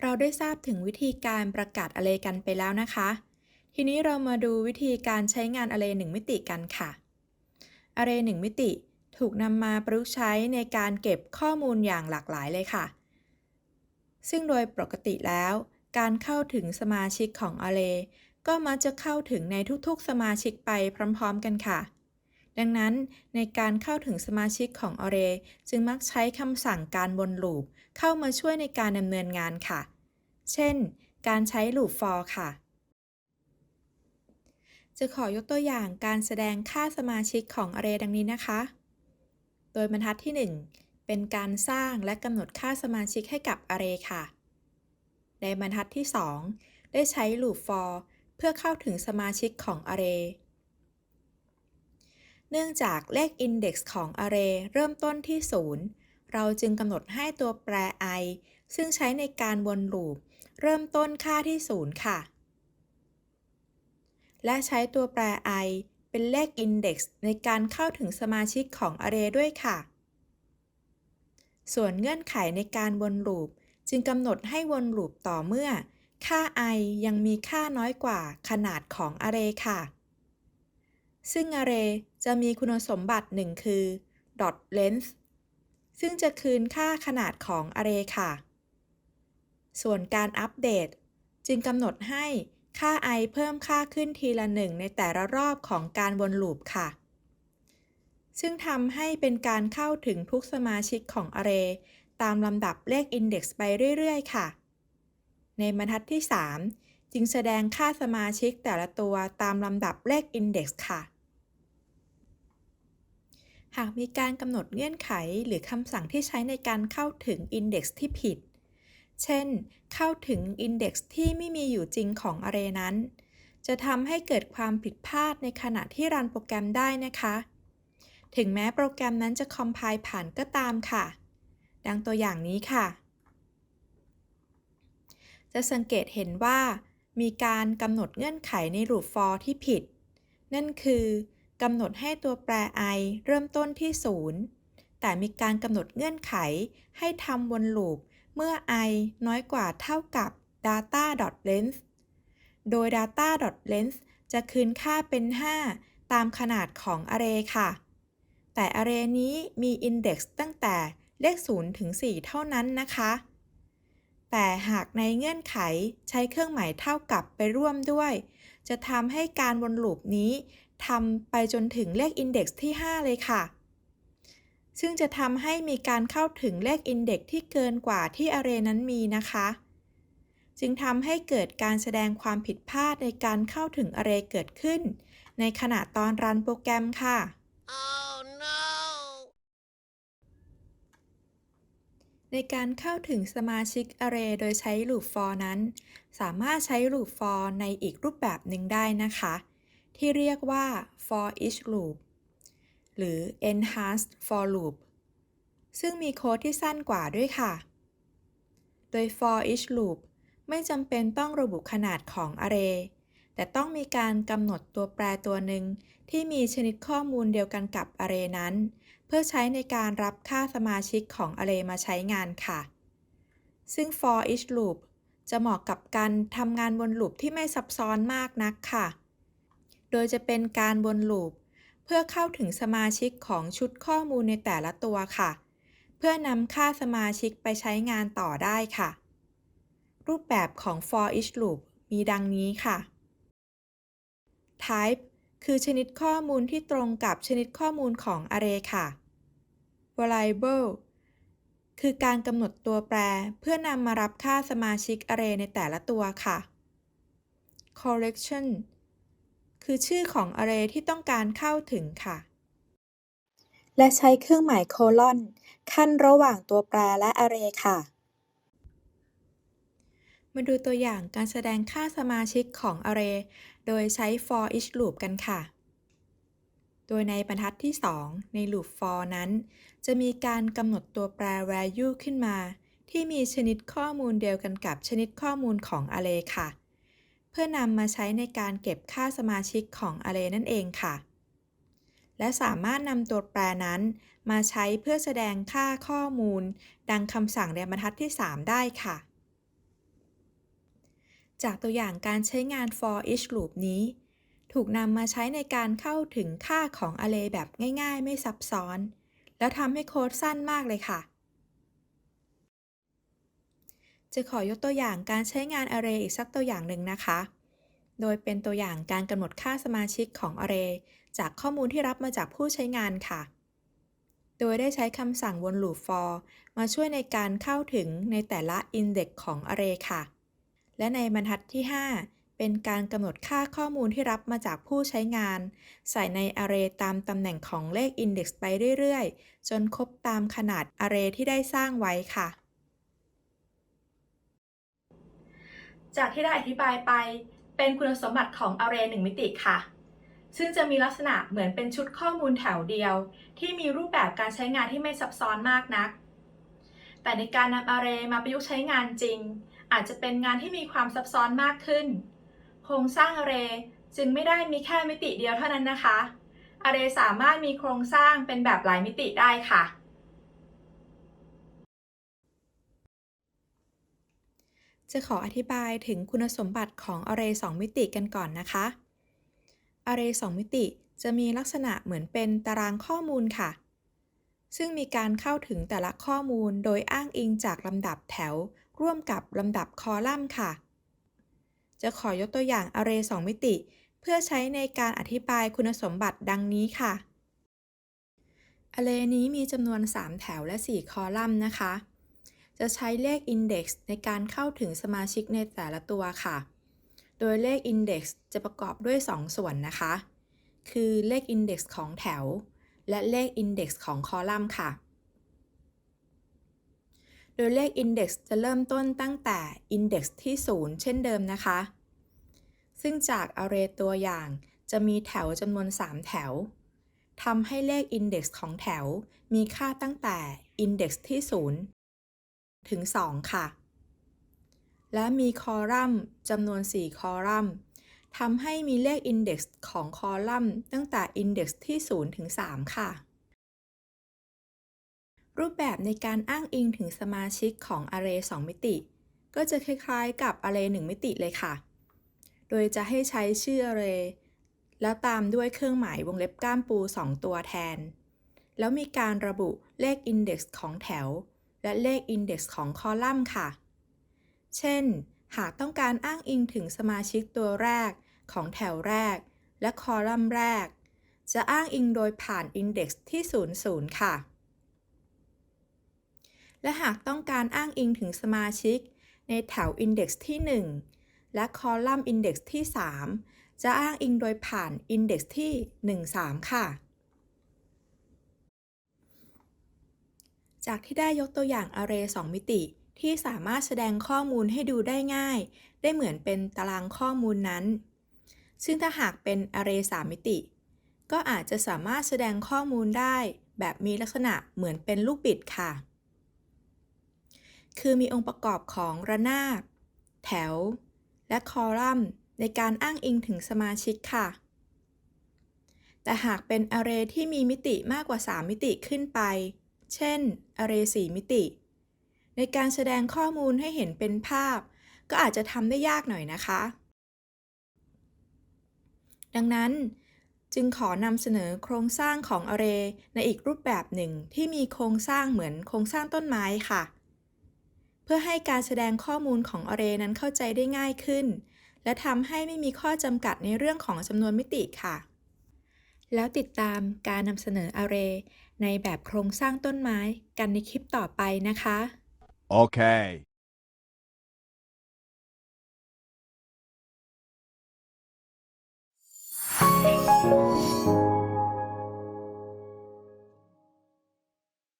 เราได้ทราบถึงวิธีการประกาศ array กันไปแล้วนะคะ ทีนี้เรามาดูวิธีการใช้งาน array 1มิติกันค่ะ array 1มิติถูกนำมาประยุกต์ใช้ในการเก็บข้อมูลอย่างหลากหลายเลยค่ะ ซึ่งโดยปกติแล้ว การเข้าถึงสมาชิกของ array ก็มักจะเข้าถึงในทุกๆสมาชิกไปพร้อม ๆ กันค่ะ ดังนั้นในการเข้าถึงสมาชิกของ array จึงมักใช้คำสั่งการวนลูปเข้ามาช่วยในการดำเนินงานค่ะ เช่น การใช้ loop for ค่ะ จะขอยกตัวอย่างการแสดงค่าสมาชิกของ array ดังนี้นะคะ โดยบรรทัดที่ 1 เป็นการสร้างและกำหนดค่าสมาชิกให้กับ array ค่ะ ในบรรทัดที่ 2 ได้ใช้ loop for เพื่อเข้าถึงสมาชิกของ array เนื่องจากเลข index ของ array เริ่มต้นที่ 0 เราจึงกำหนดให้ตัวแปร i ซึ่งใช้ในการวนลูป เริ่มต้นค่าที่ 0 ค่ะ และใช้ตัวแปร i เป็นเลข index ในการเข้าถึงสมาชิกของ array ด้วยค่ะ ส่วนเงื่อนไขในการวนลูป จึงกำหนดให้วนลูปต่อเมื่อ ค่า i ยังมีค่าน้อยกว่าขนาดของ array ค่ะ ซึ่ง array จะมีคุณสมบัติหนึ่งคือ dot length ซึ่งจะคืนค่าขนาดของ array ค่ะ ส่วนการอัปเดต จึงกำหนดให้ค่า i เพิ่มค่าขึ้นทีละหนึ่งในแต่ละรอบของการวนลูปค่ะ ซึ่งทำให้เป็นการเข้าถึงทุกสมาชิกของ array ตามลำดับเลข index ไปเรื่อย ๆ ค่ะ ในบรรทัดที่ 3 จึงแสดงค่าสมาชิกแต่ละตัวตามลำดับเลข index ค่ะ หากมีการกำหนดเงื่อนไขหรือคำสั่งที่ใช้ในการเข้าถึง index ที่ผิด เช่น เข้าถึง index ที่ไม่มีอยู่จริงของ array นั้น จะทำให้เกิดความผิดพลาดในขณะที่รันโปรแกรมได้นะคะ ถึงแม้โปรแกรมนั้นจะคอมไพล์ผ่านก็ตามค่ะ ดังตัวอย่างนี้ค่ะ จะสังเกตเห็นว่า มีการกำหนดเงื่อนไขใน loop for ที่ผิด นั่นคือ กำหนดให้ตัวแปร i เริ่มต้นที่ 0 แต่มีการกำหนดเงื่อนไขให้ทำวนลูปเมื่อ i น้อยกว่าเท่ากับ data.length โดย data.length จะคืนค่าเป็น 5 ตามขนาดของ array ค่ะ แต่ array นี้มี index ตั้งแต่เลข 0 ถึง 4 เท่านั้นนะคะ แต่หากในเงื่อนไขใช้เครื่องหมายเท่ากับไปร่วมด้วย จะทำให้การวนลูปนี้ทำไปจนถึงเลข index ที่ 5 เลยค่ะ ซึ่งจะทำให้มีการเข้าถึงเลข index ที่เกินกว่าที่ array นั้นมีนะคะ จึงทำให้เกิดการแสดงความผิดพลาดในการเข้าถึง array เกิดขึ้น ในขณะตอนรันโปรแกรมค่ะ ในการเข้าถึงสมาชิก array โดยใช้ loop for นั้น สามารถใช้ loop for ในอีกรูปแบบหนึ่งได้นะคะ ที่เรียกว่า for each loop หรือ enhanced for loop ซึ่งมีโค้ดที่สั้นกว่าด้วยค่ะ โดย for each loop ไม่จำเป็นต้องระบุขนาดของ array แต่ต้องมีการกำหนดตัวแปรตัวหนึ่งที่มีชนิดข้อมูลเดียวกันกับ array นั้น เพื่อใช้ในการรับค่าสมาชิกของ array มาใช้งานค่ะ ซึ่ง for each loop จะเหมาะกับการทำงานวนลูปที่ไม่ซับซ้อนมากนักค่ะ โดยจะเป็นการวนลูปเพื่อเข้าถึงสมาชิกของชุดข้อมูลในแต่ละตัวค่ะ เพื่อนำค่าสมาชิกไปใช้งานต่อได้ค่ะ รูปแบบของ for each loop มีดังนี้ค่ะ type คือชนิดข้อมูลที่ตรงกับชนิดข้อมูลของ array ค่ะ variable คือการกำหนดตัวแปรเพื่อนำมารับค่าสมาชิก array ในแต่ละตัวค่ะ collection คือชื่อของ array ที่ต้องการเข้าถึงค่ะ และใช้เครื่องหมายโคลอนขั้นระหว่างตัวแปรและ array ค่ะ มาดูตัวอย่างการแสดงค่าสมาชิกของ array โดยใช้ for each loop กันค่ะ โดยในบรรทัดที่ 2 ใน loop for นั้น จะมีการกำหนดตัวแปร value ขึ้นมา ที่มีชนิดข้อมูลเดียวกันกับชนิดข้อมูลของ array ค่ะ เพื่อนำมาใช้ในการเก็บค่าสมาชิกของ array นั่นเองค่ะ และสามารถนำตัวแปรนั้น มาใช้เพื่อแสดงค่าข้อมูล ดังคำสั่งในบรรทัดที่ 3 ได้ค่ะ จากตัวอย่างการใช้งาน for each loop นี้ ถูกนำมาใช้ในการเข้าถึงค่าของ array แบบง่ายๆ ไม่ซับซ้อน แล้วทำให้โค้ดสั้นมากเลยค่ะ จะขอยกตัวอย่างการใช้งาน array อีกสักตัวอย่างหนึ่งนะคะ โดยเป็นตัวอย่างการกำหนดค่าสมาชิกของ array จากข้อมูลที่รับมาจากผู้ใช้งานค่ะ โดยได้ใช้คำสั่งวนลูป for มาช่วยในการเข้าถึงในแต่ละ index ของ array ค่ะ และในบรรทัดที่ 5 เป็นการกำหนดค่าข้อมูลที่รับมาจากผู้ใช้งาน ใส่ใน array ตามตำแหน่งของเลข index ไปเรื่อยๆ จนครบตามขนาด array ที่ได้สร้างไว้ค่ะ จากที่ได้อธิบายไป เป็นคุณสมบัติของ Array 1 มิติค่ะซึ่งจะมีลักษณะเหมือนเป็นชุดข้อมูลแถวเดียว ที่มีรูปแบบการใช้งานที่ไม่ซับซ้อนมากนัก แต่ในการนำ Array มาประยุกต์ใช้งานจริง อาจจะเป็นงานที่มีความซับซ้อนมากขึ้น โครงสร้าง Array จึงไม่ได้มีแค่มิติเดียวเท่านั้นนะคะ Array สามารถมีโครงสร้างเป็นแบบหลายมิติได้ค่ะ จะขออธิบายถึงคุณสมบัติของ array 2มิติกันก่อนนะคะ array 2มิติจะมีลักษณะเหมือนเป็นตารางข้อมูลค่ะ ซึ่งมีการเข้าถึงแต่ละข้อมูลโดยอ้างอิงจากลำดับแถว ร่วมกับลำดับคอลัมน์ค่ะ จะขอยกตัวอย่าง array 2มิติ เพื่อใช้ในการอธิบายคุณสมบัติดังนี้ค่ะ array นี้มีจำนวน 3 แถวและ 4 คอลัมน์นะคะ จะใช้เลข index ในการเข้าถึงสมาชิกในแต่ละตัวค่ะ โดยเลข index จะประกอบด้วย 2 ส่วนนะคะ คือเลข index ของแถว และเลข index ของคอลัมน์ค่ะ โดยเลข index จะเริ่มต้นตั้งแต่ index ที่ 0 เช่นเดิมนะคะ ซึ่งจาก array ตัวอย่างจะมีแถวจำนวน 3 แถวทำให้เลข index ของแถวมีค่าตั้งแต่ index ที่ 0 ถึง 2 ค่ะ และมีคอลัมน์จำนวน 4 คอลัมน์ ทำให้มีเลข index ของคอลัมน์ตั้งแต่ index ที่ 0 ถึง 3 ค่ะ รูปแบบในการอ้างอิงถึงสมาชิกของ array 2 มิติ ก็จะคล้ายๆกับ array 1 มิติเลยค่ะ โดยจะให้ใช้ชื่อ array แล้วตามด้วยเครื่องหมายวงเล็บก้ามปู 2 ตัวแทน แล้วมีการระบุเลข index ของแถว และเลข index ของคอลัมน์ค่ะ เช่น หากต้องการอ้างอิงถึงสมาชิกตัวแรก ของแถวแรก และคอลัมน์แรก จะอ้างอิงโดยผ่าน index ที่ 00 ค่ะ และหากต้องการอ้างอิงถึงสมาชิก ในแถว index ที่ 1 และคอลัมน์ index ที่ 3 จะอ้างอิงโดยผ่าน index ที่ 13 ค่ะจากที่ได้ยกตัวอย่าง array 2มิติที่สามารถแสดงข้อมูลให้ดูได้ง่าย ได้เหมือนเป็นตารางข้อมูลนั้น ซึ่งถ้าหากเป็น array 3มิติ ก็อาจจะสามารถแสดงข้อมูลได้แบบมีลักษณะเหมือนเป็นลูกบิดค่ะ คือมีองค์ประกอบของระนาบ แถว และคอลัมน์ในการอ้างอิงถึงสมาชิกค่ะ แต่หากเป็น array ที่มีมิติมากกว่า 3 มิติขึ้นไป เช่น array 4มิติ ในการแสดงข้อมูลให้เห็นเป็นภาพ ก็อาจจะทำได้ยากหน่อยนะคะ ดังนั้นจึงขอนำเสนอโครงสร้างของ array ในอีกรูปแบบหนึ่งที่มีโครงสร้างเหมือนโครงสร้างต้นไม้ค่ะ เพื่อให้การแสดงข้อมูลของ array นั้นเข้าใจได้ง่ายขึ้น และทำให้ไม่มีข้อจำกัดในเรื่องของจำนวนมิติค่ะ แล้วติดตามการนำเสนอ array ในแบบโครงสร้างต้นไม้กันในคลิปต่อไปนะคะ Okay. Bye.